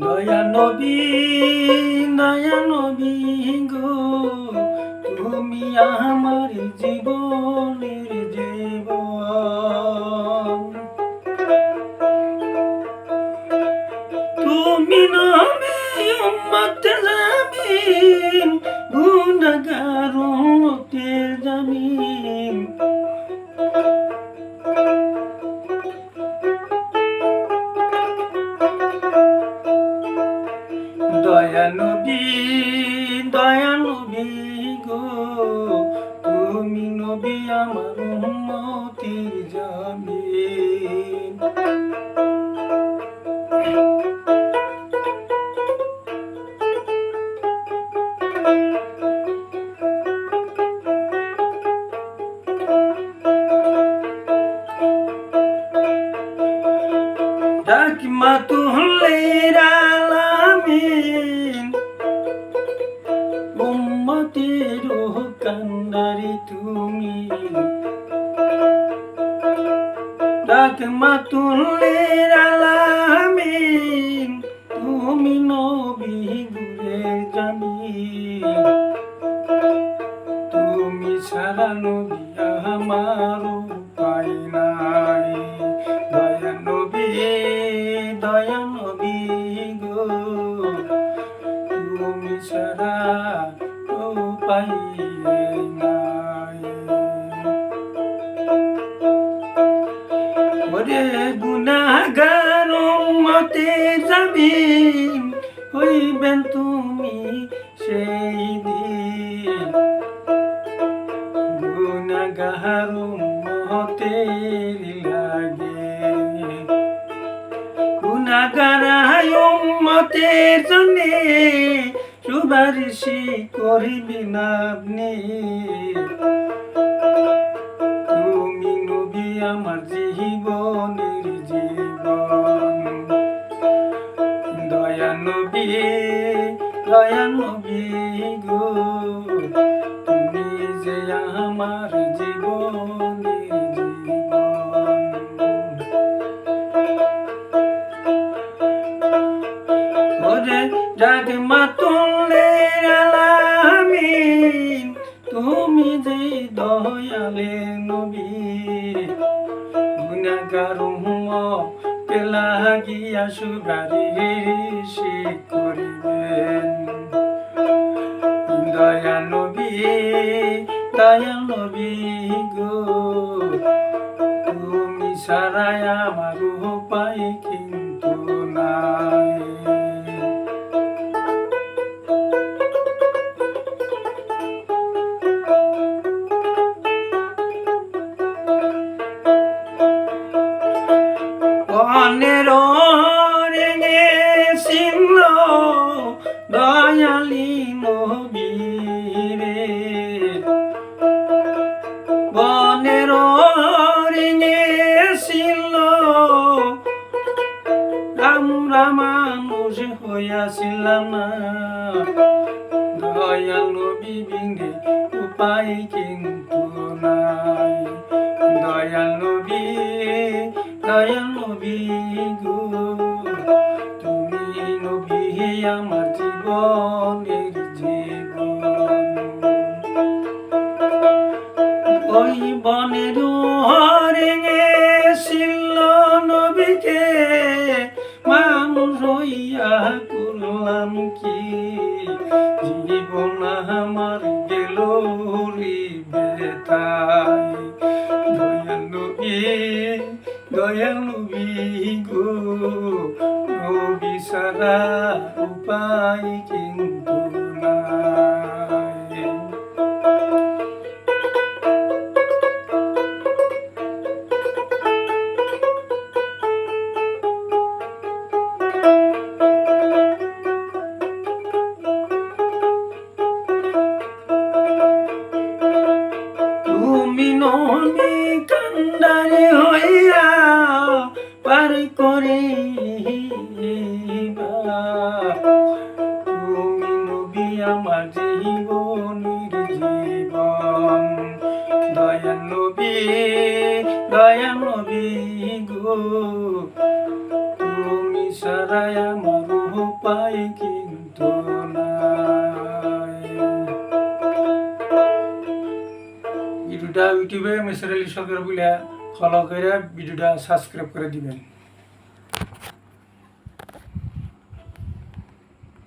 দয়া নবী দয়া নবী গো তুমি আমার জীবনের গুনাহগার উম্মতের জামিন। দয়া নবী দয়া নবী গো তুমি নবী আমার উম্মতির জামিন। রাহমাতুল্লিল আলামিন। উম্মতের কান্ডারি তুমি। রাহমাতুল্লিল আলামিন, তুমি নবী গুরে জামিন। তুমি সারা নবী আমার সারা উপায় নাই। ওরে গুনাগার মতে যাবিন হইবেন তুমি সেই দিন। গুনাগার মতের লাগে। গুনাগার মতের জন্যে সুপারিশি করিবেন আপনি তুমি নবী আমার জীবনের জীবন। দয়া নবী দয়া নবী গো। দয়ালে নবী। গুনাগার পেলা গিয়া সুগারি করিবেন। দয়া নবী দয়া নবী গো। তুমি সারাই আমার উপায় কিন্তু নাই। আমরা মানুষ হইয়াছিলাম না। দয়াল নবী উপায় কিন্তু নাই। দয়াল নবী দয়াল গো, তুমি নবী আমার জীবনের জীবন ওই বনের হইয়া করলাম কি? জীবন আমার গেল বেতাই দয়াল নবী দয়াল গো নবী সারা উপায় কিন্তু নাই। নবী কান্দারি হইয়া পার করে তুমি নবী আমার জীবনের জীবন। দয়াল নবী গো। তুমি সারাই আমার উপায় কিন্তু ভিডিওটা ইউটিউবে মেসর আলী সরকার বলে ফলো করে ভিডিওটা সাবস্ক্রাইব করে দিবেন।